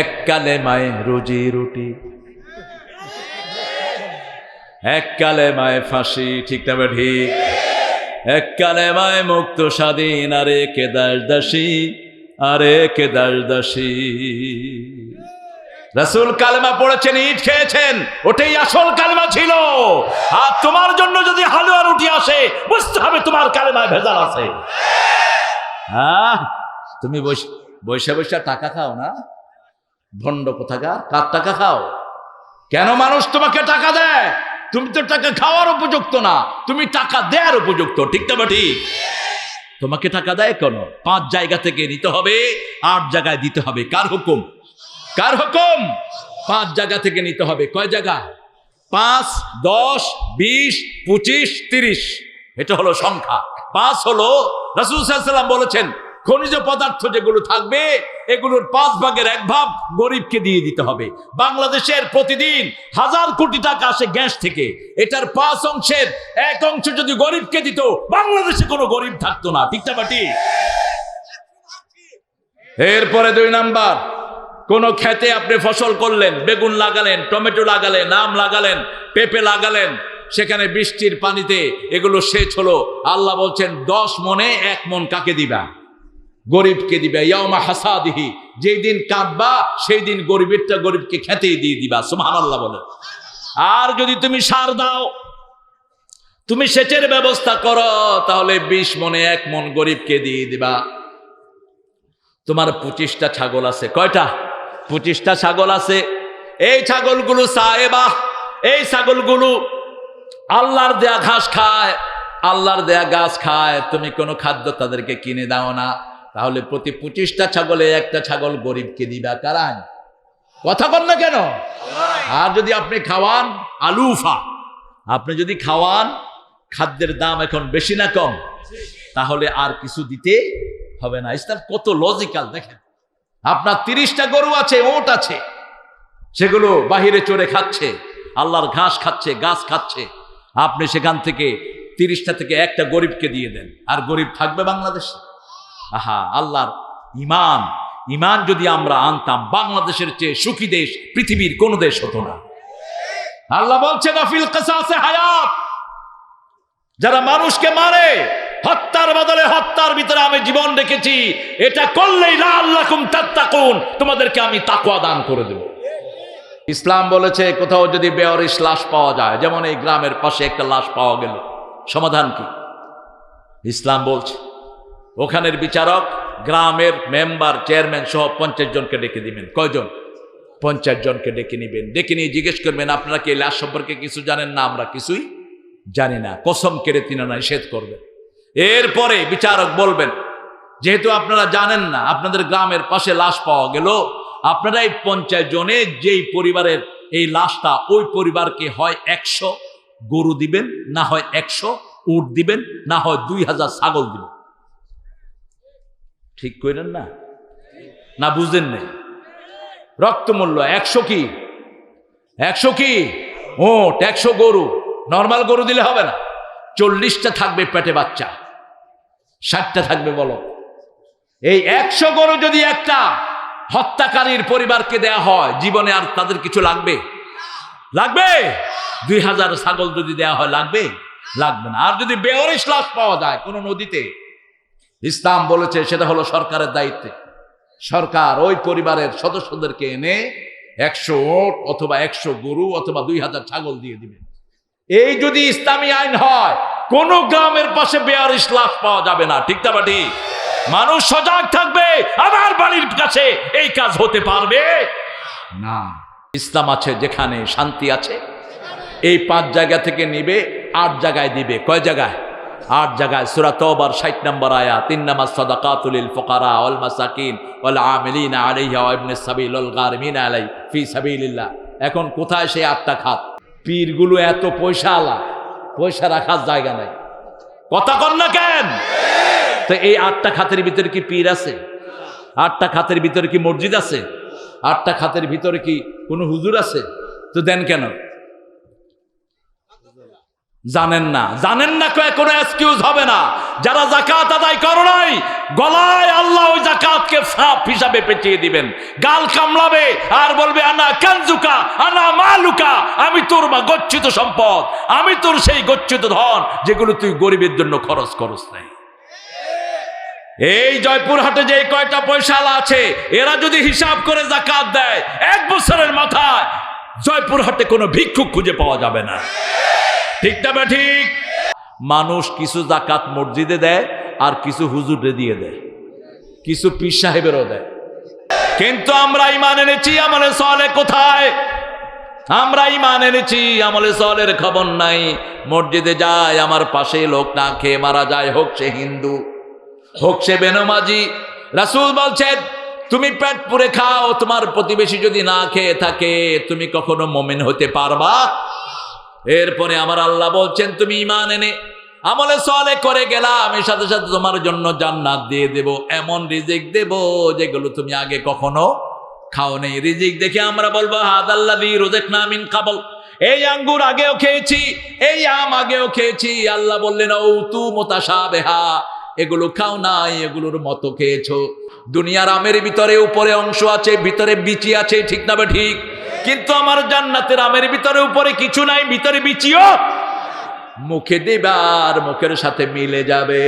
এক কালে মায়ে রুজি রুটি। এক কালে মায়ে ফাঁসি, ঠিক না ঠিক। এক কালে মায়ে মুক্ত স্বাধীন, আরে কে দাস আরে কে দাস রসুল কালেমা পড়েছেন ইট খেয়েছেন, ওটাই আসল কালেমা ছিল। আর তোমার জন্য যদি হালুয়া রুটি আসে, বুঝতে হবে তোমার কালেমায় ভেজাল আছে। হ্যাঁ তুমি বসে বৈশা টাকা খাও না? ভণ্ড কোথাকার? কার টাকা খাও? কেন মানুষ তোমাকে টাকা দেয়? তুমি তো টাকা খাওয়ার উপযুক্ত না। তুমি টাকা দেওয়ার উপযুক্ত, ঠিক না ঠিক তোমাকে টাকা দেয় কেন? পাঁচ জায়গা থেকে নিতে হবে, আট জায়গায় দিতে হবে। কার হুকুম? কার হুকুম? পাঁচ জায়গা থেকে নিতে হবে। কয় জায়গা? পাঁচ, দশ, বিশ, পঁচিশ, তিরিশ। এটা হলো সংখ্যা। পাঁচ হলো রাসুল সাল্লাম বলেছেন, খনিজ পদার্থ যেগুলো থাকবে এগুলোর পাঁচ ভাগের এক ভাগ গরিবকে দিয়ে দিতে হবে। বাংলাদেশের প্রতিদিন হাজার কোটি টাকা আসে গ্যাস থেকে। এটার পাঁচ অংশের এক অংশ যদি গরিবকে দিত, বাংলাদেশে কোনো গরিব থাকতো না। ঠিক না বাটি? এরপরে দুই নাম্বার, কোন খেতে আপনি ফসল করলেন, বেগুন লাগালেন, টমেটো লাগালেন, আম লাগালেন, পেঁপে লাগালেন, সেখানে বৃষ্টির পানিতে এগুলো সেচ হলো। আল্লাহ বলছেন, দশ মনে এক মন কাকে দিবা? গরিবকে দিবা ইয়ামা হাসাদিহি যেই দিন কাঁদবা সেই দিন গরিবেরটা গরিবকে খেতেই দিয়ে দিবা সুহান আল্লাহ বলে। আর যদি তুমি সার দাও, তুমি সেচের ব্যবস্থা করো, তাহলে বিশ মনে এক মন গরিবকে দিয়ে দিবা। তোমার পঁচিশটা ছাগল আছে, কয়টা? পঁচিশটা ছাগল আছে। এই ছাগলগুলো সাহেবা এই ছাগলগুলো আল্লাহর দেয়া ঘাস খায়, আল্লাহর দেয়া গাছ খায়, তুমি কোনো খাদ্য তাদেরকে কিনে দাও না। তাহলে প্রতি পঁচিশটা ছাগলে একটা ছাগল গরিবকে দিবা কারান কথা বল না কেন? আর যদি আপনি খাওয়ান আলুফা আপনি যদি খাওয়ান, খাদ্যের দাম এখন বেশি না কম, তাহলে আর কিছু দিতে হবে না। ইসলাম কত লজিক্যাল দেখেন। আপনার তিরিশটা গরু আছে, ওট আছে, সেগুলো বাহিরে চড়ে খাচ্ছে, আল্লাহর ঘাস খাচ্ছে, গাছ খাচ্ছে। আপনি সেখান থেকে তিরিশটা থেকে একটা গরিবকে দিয়ে দেন, আর গরিব থাকবে বাংলাদেশে। আহা, আল্লাহর ইমান ইমান যদি আমরা আনতাম, বাংলাদেশের চেয়ে সুখী দেশ পৃথিবীর কোন দেশ হতো না। আল্লাহ বলছে গাফিল কাসাসে হায়াত। যারা মানুষকে মারে, হত্যার বদলে হত্যার ভিতরে আমি জীবন রেখেছি। এটা করলেই লা আল্লাকুম তাত্তাকুন, তোমাদেরকে আমি তাকওয়া দান করে দেব। ইসলাম বলেছে, কোথাও যদি বেয়ারিশ লাশ পাওয়া যায়, যেমন এই গ্রামের পাশে একটা লাশ পাওয়া গেল, সমাধান কি? ইসলাম বলছে ওখানের বিচারক, গ্রামের মেম্বার, চেয়ারম্যান সহ পঞ্চাশ জনকে ডেকে দিবেন। কয়জন? পঞ্চাশ জনকে ডেকে নিবেন। ডেকে নিয়ে জিজ্ঞেস করবেন, আপনারা কি লাশ সম্পর্কে কিছু জানেন না? আমরা কিছুই জানি না। কসম কেড়ে তিনা নিষেধ করবেন। এরপরে বিচারক বলবেন, যেহেতু আপনারা জানেন না, আপনাদের গ্রামের পাশে লাশ পাওয়া গেল আপনারা এই পঞ্চায়েত জনে যেই পরিবারের এই লাশটা ওই পরিবারকে হয় একশো গরু দিবেন, না হয় একশো উট দিবেন, না হয় দুই হাজার ছাগল দিবেন। ঠিক করেন না? না, বুঝলেন নেই। রক্তমূল্য একশো কি? একশো কি? ওট একশো গরু। নর্মাল গরু দিলে হবে না। চল্লিশটা থাকবে পেটে বাচ্চা। ষাটটা থাকবে বলো এই একশো গরু যদি একটা হত্যাকারীর পরিবারকে দেয়া হয়, জীবনে আর তাদের কিছু লাগবে? লাগবে? দুই হাজার ছাগল যদি দেয়া হয়, লাগবে? লাগবে না। আর যদি বেওয়ারিশ লাশ পাওয়া যায় কোনো নদীতে ইসলাম বলেছে, সেটা হলো সরকারের দায়িত্বে। সরকার ওই পরিবারের সদস্যদেরকে এনে একশো ওট অথবা একশো গরু অথবা দুই হাজার ছাগল দিয়ে দিবে। এই যদি ইসলামী আইন হয়, কোন গ্রামের পাশে বেয়ারিশ লাশ পাওয়া যাবে না, ঠিক না বা ঠিক? মানুষ সজাগ থাকবে, আমার বাড়ির কাছে এই কাজ হতে পারবে? না। ইসলাম আছে যেখানে শান্তি আছে, এই পাঁচ জায়গা থেকে নিবে, আট জায়গায় দিবে। কয় জায়গায়? আট জায়গায় সুরা তওবার ষাট নম্বর আয়া তিন নামাজ সাদাকাতুলিল ফুকারা ওয়াল মাসাকিন ওয়াল আমিলিনা আলাইহা ওয়া ইবনে সাবিল ওয়াল গারমিনা আলাই ফি সাবিলিল্লাহ। এখন কোথায় সেই আটটা খাত? পীরগুলো এত পয়সা আলা পয়সা রাখার জায়গা নাই। কথা কন না কেন? তো এই আটটা খাতের ভিতরে কি পীর আছে? আটটা খাতের ভিতরে কি মসজিদ আছে? আটটা খাতের ভিতরে কি কোনো হুজুর আছে? তো দেন কেন? জানেন না। জানেন না কোনো এক্সকিউজ হবে না। যারা জাকাত আদায় করো নাই, গলায় আল্লাহ ওই জাকাতকে সাপ হিসাবে পেঁচিয়ে দিবেন। গাল কামড়াবে, আর বলবে, আনা কানজুকা, আনা মালুকা, আমি তোর মা গচ্ছিত সম্পদ, আমি তোর সেই গচ্ছিত ধন, যেগুলো তুই গরিবের জন্য খরচ করস নাই। এই জয়পুরহাটে যে কয়টা পয়সালা আছে, এরা যদি হিসাব করে জাকাত দেয়, এক বছরের মাথায় জয়পুরহাটে কোনো ভিক্ষুক খুঁজে পাওয়া যাবে না। ঠিক না ঠিক? মানুষ কিছু জাকাত মসজিদে দেয় আর কিছু হুজুরে দিয়ে দেয়। কিছু পীর সাহেবেরও দেয়। কিন্তু আমরা ইমান এনেছি, আমলে সলে কোথায়? আমরা ইমান এনেছি, আমলে সলের খবর নাই। মসজিদে যায়, আমার পাশে লোক না খেয়ে মারা যায়, হোক সে হিন্দু, হোক সে বেনমাজি। রাসুল বলছেন তুমি পেট পুরে খাও, তোমার প্রতিবেশী যদি না খেয়ে থাকে, তুমি কখনো মোমেন হতে পারবা? এরপরে আমার আল্লাহ বলছেন, তুমি ইমান এনে আমলে সলে করে গেলা আমি সাথে সাথে তোমার জন্য জান্নাত দিয়ে দেব। এমন রিজিক দেব যেগুলো তুমি আগে কখনো খাও নেই রিজিক দেখে আমরা বলব হাদাল্লাদি রোজেক নামিন কাবল। এই আঙ্গুর আগেও খেয়েছি, এই আম আগেও খেয়েছি। আল্লাহ বললেন ও তু মোতাসা বেহা এগুলো খাও নাই, এগুলোর মতো খেয়েছো। দুনিয়ার আমের ভিতরে উপরে অংশ আছে, ভিতরে বিচি আছে, ঠিক না ঠিক? কিন্তু আমার জান্নাতের আমের ভিতরে উপরে কিছু নাই, ভিতরে বিচিও মুখে দেবার মুখের সাথে মিলে যাবে।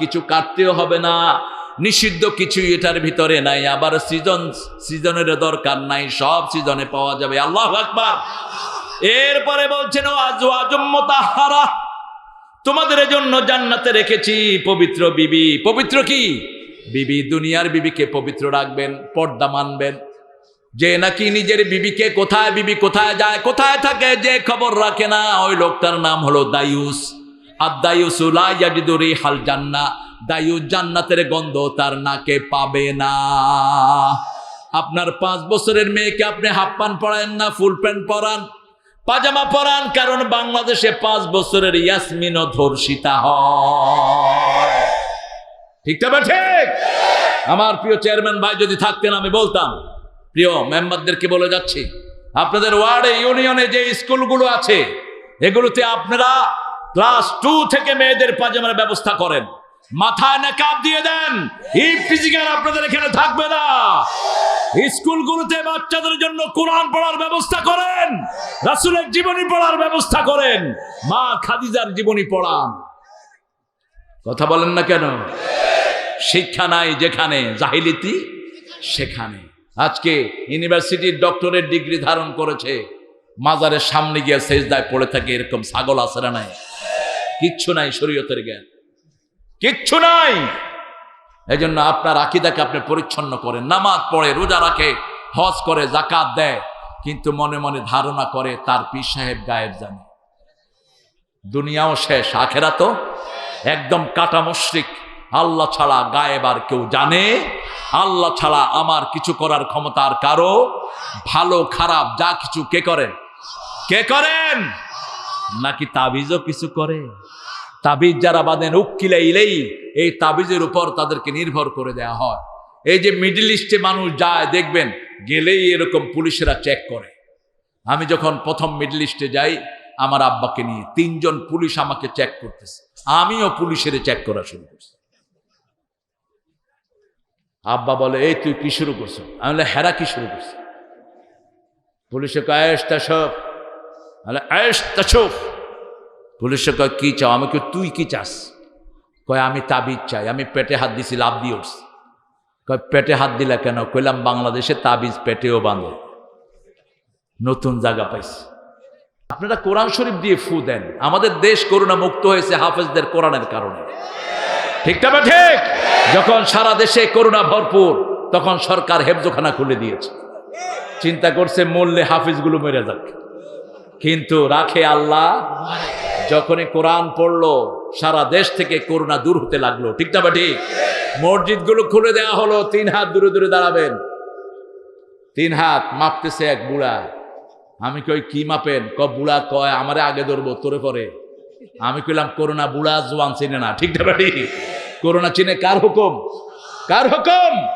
কিছু কাটতেও হবে না। নিষিদ্ধ কিছু এটার ভিতরে নাই, আবার সিজন সিজনের দরকার নাই, সব সিজনে পাওয়া যাবে। আল্লাহ আকবার। এরপরে বলছেন আজু আজম্মতা হারা তোমাদের জন্য জান্নাতে রেখেছি পবিত্র বিবি। পবিত্র কি? বিবি দুনিয়ার বিবিকে পবিত্র রাখবেন, পর্দা মানবেন। যে নাকি নিজের বিবিকে কোথায়, বিবি কোথায় যায়, কোথায় থাকে যে খবর রাখে না, ওই লোকটার নাম হলো দায়ুস। আর দায়ুসুলাইয়াজিদুরি হাল জান্না। দায়ুস জান্নাতের গন্ধ তার নাকে পাবে না। আপনার পাঁচ বছরের মেয়েকে আপনি হাফ প্যান্ট পরান না, ফুল প্যান্ট পরান পাজামা পরান, কারণ বাংলাদেশে পাঁচ বছরের ইয়াসমিনও ধর্ষিতা হয়। ঠিক না ঠিক? আমার প্রিয় চেয়ারম্যান ভাই, যদি থাকতেন, আমি বলতাম, প্রিয় মেম্বারদেরকে বলে যাচ্ছি, আপনাদের ওয়ার্ডে, ইউনিয়নে যে স্কুলগুলো আছে, এগুলোতে আপনারা ক্লাস টু থেকে মেয়েদের পাজামার ব্যবস্থা করেন। মাথায় নেকাব দিয়ে দেন, এই ফিজিক্যাল আপনাদের এখানে থাকবে না। স্কুলগুলোতে বাচ্চাদের জন্য কোরআন পড়ার ব্যবস্থা করেন, রাসুলের জীবনী পড়ার ব্যবস্থা করেন, মা খাদিজার জীবনী পড়ান। কথা বলেন না কেন? শিক্ষা নাই যেখানে, জাহিলিতি সেখানে। আজকে ইউনিভার্সিটির ডক্টরেট ডিগ্রি ধারণ করেছে, মাজারের সামনে গিয়ে সেজদায় পড়ে থাকে, এরকম ছাগল আসরা নাই? কিচ্ছু নাই শরীয়তের জ্ঞান। কিচ্ছু নাই! এই জন্য আপনার আকিদাকে আপনি পরিচ্ছন্ন করেন। নামাজ পড়ে, রোজা রাখে, হজ করে জাকাত দেয়, কিন্তু মনে মনে ধারণা করে তার পীর সাহেব গায়েব জানে। দুনিয়াও শেষ আখেরা তো একদম কাটা মুশরিক। আল্লাহ ছাড়া গায়েব আর কেউ জানে। আল্লাহ ছাড়া আমার কিছু করার ক্ষমতা আর কারও ভালো, খারাপ, যা কিছু কে করেন? কে করেন? নাকি তাবিজও কিছু করে? তাবিজ যারা বাঁধেন উকিলে ইলেই, এই তাবিজের উপর তাদেরকে নির্ভর করে দেয়া হয়। এই যে মিডল ইস্টে মানুষ যায়, দেখবেন গেলেই এরকম পুলিশেরা চেক করে। আমি যখন প্রথম মিডল ইস্টে যাই, আমার আব্বাকে নিয়ে তিনজন পুলিশ আমাকে চেক করতেছে। আমিও পুলিশের চেক করা শুরু করছি। আব্বা বলে, এই তুই কি শুরু করছ? আমি বলে, হেরা কি শুরু করছি? পুলিশে কয় আয়েস তাসব আয়েস তাসব পুলিশে কয়, কি চাও? আমি তুই কি চাস? কয়, আমি তাবিজ চাই, আমি পেটে হাত দিছি, লাভ দিয়ে উঠছি। কয়, পেটে হাত দিলা কেন? কইলাম, বাংলাদেশে তাবিজ পেটেও বাঁধে। নতুন জায়গা পাইছি। আপনারা কোরআন শরীফ দিয়ে ফু দেন। আমাদের দেশ করোনা মুক্ত হয়েছে হাফেজদের কোরআনের কারণে। ঠিক না বা ঠিক? যখন সারা দেশে করোনা ভরপুর, তখন সরকার হেফজোখানা খুলে দিয়েছে। চিন্তা করছে মূল্যে হাফিজগুলো মেরে যাক। কিন্তু রাখে আল্লাহ যখনই কোরআন পড়ল, সারা দেশ থেকে করোনা দূর হতে লাগল। ঠিক না বা ঠিক? মসজিদগুলো খুলে দেওয়া হলো, তিন হাত দূরে দূরে দাঁড়াবেন। তিন হাত মাপতেছে এক বুড়া। আমি কই, কি মাপেন? ক, বুড়া কয়, আমারে আগে ধরবো, তোরে পরে। আমি কইলাম করোনা বুড়া জোয়ান চিনে না। ঠিক না বাড়ি করোনা চিনে কার হুকুম? কার হুকুম?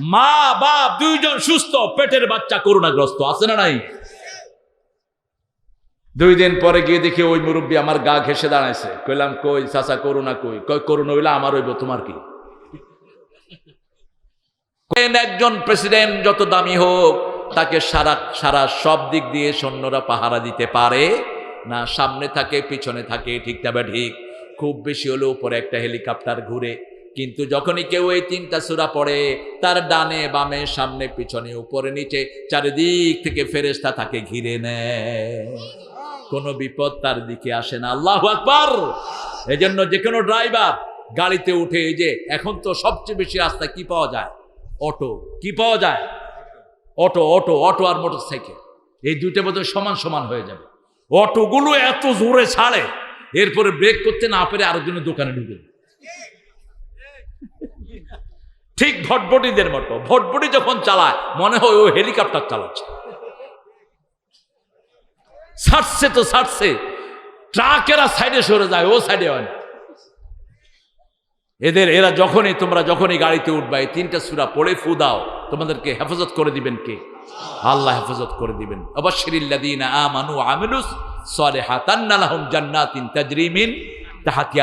মা, বাপ, দুইজন সুস্থ, পেটের বাচ্চা করোনাগ্রস্ত আছে না নাই? দুই দিন পরে গিয়ে দেখি ওই মুরব্বী আমার গা ঘেসে দাঁড়াইছে। কইলাম, কই চাচা করুণা কই? কই করুণা হইলে আমার হইব, তোমার কি? একজন প্রেসিডেন্ট, যত দামি হোক, তাকে সারা সারা সব দিক দিয়ে সৈন্যরা পাহারা দিতে পারে। না, সামনে থাকে, পিছনে থাকে, ঠিক তবে ঠিক। খুব বেশি হলে উপরে একটা হেলিকপ্টার ঘুরে। কিন্তু যখনই কেউ এই তিনটা সুরা পড়ে, তার ডানে, বামে, সামনে, পিছনে, উপরে, নিচে, চারিদিক থেকে ফেরেস্তা তাকে ঘিরে নেয়। কোনো বিপদ তার দিকে আসে না। আল্লাহ আকবার! এই জন্য যে কোনো ড্রাইভার গাড়িতে উঠে এই যে এখন তো সবচেয়ে বেশি রাস্তা কি পাওয়া যায়? অটো। কি পাওয়া যায়? অটো অটো অটো আর মোটর সাইকেল এই দুইটা বোধ সমান সমান হয়ে যাবে। অটোগুলো এত জোরে ছাড়ে, এরপরে ব্রেক করতে না পেরে আরেকজনের দোকানে ঢুকে। ঠিক ভটভটিদের মতো। ভটভটি যখন চালায়, মনে হয় ও হেলিকপ্টার চালাচ্ছে। ছাড়ছে তো ছাড়ছে। ট্রাকেরা সাইডে সরে যায়, ও সাইডে হয় এদের, এরা যখনই, তোমরা যখনই গাড়িতে উঠবা, এই তিনটা সুরা পড়ে ফু দাও। তোমাদেরকে হেফাজত করে দিবেন কে? আল্লাহ হেফাজত করে দিবেন।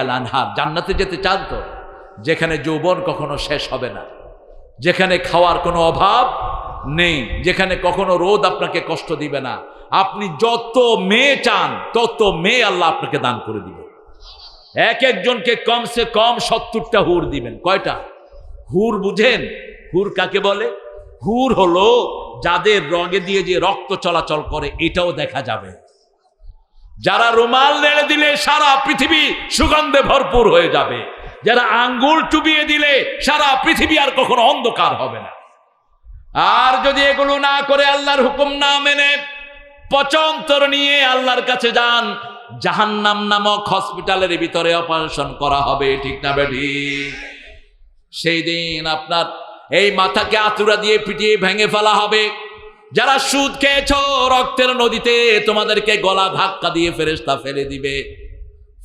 আনহার। জান্নাতে যেতে চান তো? যেখানে যৌবন কখনো শেষ হবে না। যেখানে খাওয়ার কোনো অভাব নেই, যেখানে কখনো রোদ আপনাকে কষ্ট দিবে না। আপনি যত মেয়ে চান, তত মেয়ে আল্লাহ আপনাকে দান করে দিবে। এক একজনকে কমসে কম সত্তরটা হুর দিবেন। কয়টা? হুর বুঝেন? হুর কাকে বলে? হুর হলো যাদের রঙে দিয়ে যে রক্ত চলাচল করে, এটাও দেখা যাবে। যারা রুমাল নেড়ে দিলে সারা পৃথিবী সুগন্ধে ভরপুর হয়ে যাবে। যারা আঙ্গুল চুবিয়ে দিলে সারা পৃথিবী আর কখনো অন্ধকার হবে না। আর যদি এগুলো না করে আল্লাহর হুকুম না মেনে পচন্তর নিয়ে আল্লাহর কাছে যান, জাহান্নাম নামক হসপিটালের ভিতরে অপারেশন করা হবে, ঠিক না বেটি? সেই দিন আপনার এই মাথাকে আতুরা দিয়ে পিটিয়ে ভেঙে ফেলা হবে। যারা সুদ খেয়েছ, রক্তের নদীতে তোমাদেরকে গলা ধাক্কা দিয়ে ফেরেস্তা ফেলে দিবে।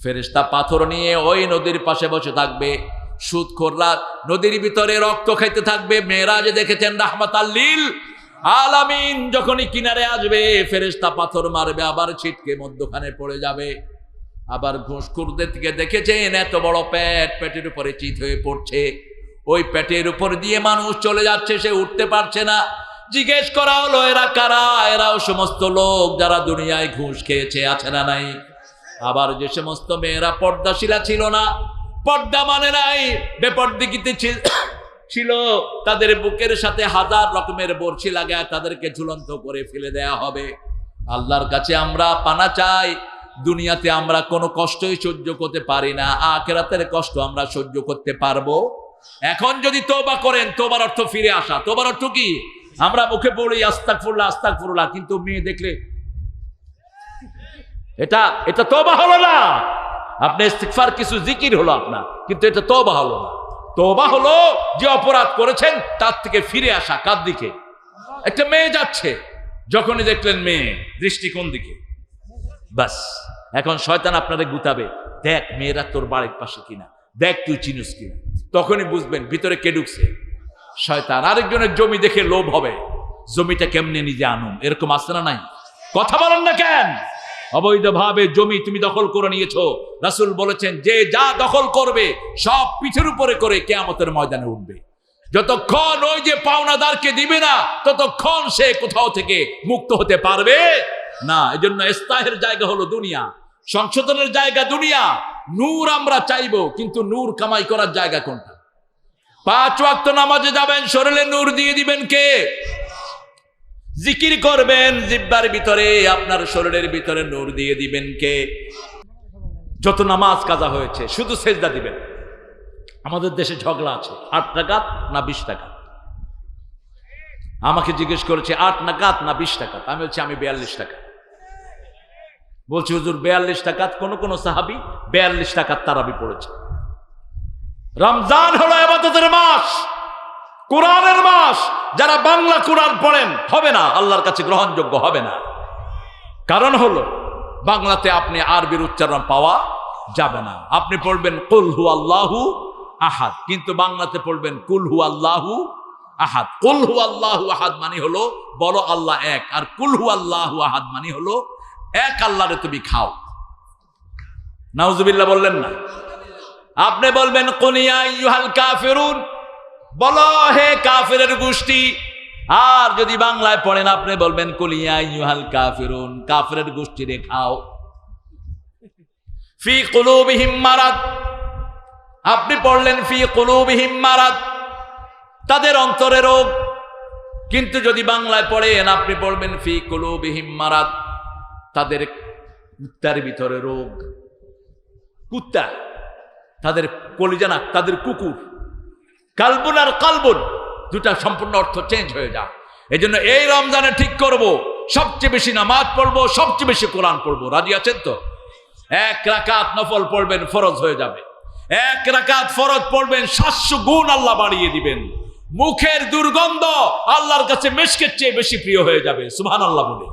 ফেরেস্তা পাথর নিয়ে ওই নদীর পাশে বসে থাকবে। সুদ খোররা নদীর ভিতরে রক্ত খাইতে থাকবে মেয়েরা যে দেখেছেন রাহমাত আল্লিল আলামিন যখনই কিনারে আসবে ফেরেস্তা পাথর মারবে, আবার ছিটকে মধ্যখানে পড়ে যাবে। আবার ঘুষখুরদের থেকে দেখেছেন, এত বড় পেট পেটের উপরে চিত হয়ে পড়ছে। ওই পেটের উপর দিয়ে মানুষ চলে যাচ্ছে, সে উঠতে পারছে না। জিজ্ঞেস করা হলো, এরা কারা? এরাও সমস্ত লোক যারা দুনিয়ায় ঘুষ খেয়েছে, আছে না নাই? আবার যে সমস্ত মেয়েরা পর্দাশীলা ছিল না পর্দা মানে নাই বেপর্দিকিতে ছিল- তাদের বুকের সাথে হাজার রকমের বর্ষি লাগায় তাদেরকে ঝুলন্ত করে ফেলে দেয়া হবে। আল্লাহর কাছে আমরা পানা চাই, দুনিয়াতে আমরা কোনো কষ্টই সহ্য করতে পারি না, আখেরাতের কষ্ট আমরা সহ্য করতে পারব। এখন যদি তোবা করেন, তোবার অর্থ ফিরে আসা। তোবার অর্থ কি? আমরা মুখে পড়ি আস্তাক ফুরলা আস্তাক ফুরলা কিন্তু মেয়ে দেখলে, এটা এটা তোবা হলো না। আপনি ইস্তিগফার, কিছু জিকির হলো আপনার, কিন্তু এটা তোবা হলো না। তোবা হলো যে অপরাধ করেছেন, তার থেকে ফিরে আসা কার দিকে? একটা মেয়ে যাচ্ছে, যখনই দেখলেন মেয়ে, দৃষ্টি কোন দিকে? বাস, এখন শয়তান আপনারে গুতাবে, দেখ মেয়েরা তোর বাড়ির পাশে কিনা, দেখ তুই চিনুস কিনা। তখনই বুঝবেন, ভিতরে কে ঢুকছে। শয়তান আরেকজনের জমি দেখে লোভ হবে, জমিটা কেমনে নিজে আনুম, এরকম আসছে না নাই? কথা বলেন না কেন? অবৈধভাবে জমি তুমি দখল করে নিয়েছো। রাসূল বলেছেন, যে যা দখল করবে, সব পিঠের উপরে করে কেয়ামতের ময়দানে উঠবে। যতক্ষণ ওই যে পাওনাদারকে দিবে না, ততক্ষণ সে কোথাও থেকে মুক্ত হতে পারবে না। এই জন্য ইস্তাহের জায়গা হলো দুনিয়া, সংশোধনের জায়গা দুনিয়া। নূর আমরা চাইব, কিন্তু নূর কামাই করার জায়গা কোনটা? পাঁচ ওয়াক্ত নামাজে যাবেন, শরীরে নূর দিয়ে দিবেন কে? জিকির করবেন, জিব্বার ভিতরে আপনার শরীরের ভিতরে নূর দিয়ে দিবেন কে? যত নামাজ কাজা হয়েছে, শুধু সেজদা দিবেন। আমাদের দেশে ঝগড়া আছে, আট টাকাত না বিশ টাকা আমাকে জিজ্ঞেস করেছে, আট নাকাত না বিশ টাকা আমি বলছি, আমি বিয়াল্লিশ টাকা বলছি, হুজুর, বিয়াল্লিশ টাকাত কোন কোন সাহাবি বিয়াল্লিশ টাকার তারাবি পড়েছে। রমজান হলো এবাদতের মাস। কোরআনের মাস, যারা বাংলা কোরআন পড়েন, হবে না, আল্লাহর কাছে গ্রহণযোগ্য হবে না। কারণ হলো, বাংলাতে আপনি আরবির উচ্চারণ পাওয়া যাবে না। আপনি পড়বেন, কুল হু আল্লাহু আহাদ কিন্তু বাংলাতে পড়বেন, কুল হু আল্লাহু আহাদ কুল হু আল্লাহু আহাদ মানে হলো, বলো আল্লাহ এক, আর কুল হু আল্লাহু আহাদ মানে হলো, এক আল্লাহরে তুমি খাও। নাউজুবিল্লাহ বললেন না। আপনি বলবেন কোনিয়া ইউহাল কাফেরুন বলো, হে কাফেরের গোষ্ঠী, আর যদি বাংলায় পড়েন আপনি বলবেন কলিয়া ইউহাল কাফেরের গোষ্ঠী রে খাও। ফি কুলুবিহিম মারাদ, আপনি পড়লেন ফি কুলুবিহিম মারাদ, তাদের অন্তরে রোগ। কিন্তু যদি বাংলায় পড়েন, আপনি পড়বেন ফি কুলুবিহিম মারাদ, তাদের কুত্তার ভিতরে রোগ। কুত্তা, তাদের কলিজানা তাদের কুকুর। কালবুন আর কালবুন দুটা সম্পূর্ণ অর্থ চেঞ্জ হয়ে যায়। এই জন্য এই রমজানে ঠিক করব, সবচেয়ে বেশি নামাজ পড়ব, সবচেয়ে বেশি কোরআন পড়ব। রাজি আছেন তো? এক রাকাত নফল পড়বেন, ফরজ হয়ে যাবে। এক রাকাত ফরজ পড়বেন, সাতশো গুণ আল্লাহ বাড়িয়ে দিবেন। মুখের দুর্গন্ধ আল্লাহর কাছে মেশকের চেয়ে বেশি প্রিয় হয়ে যাবে। সুবহান আল্লাহ বলে।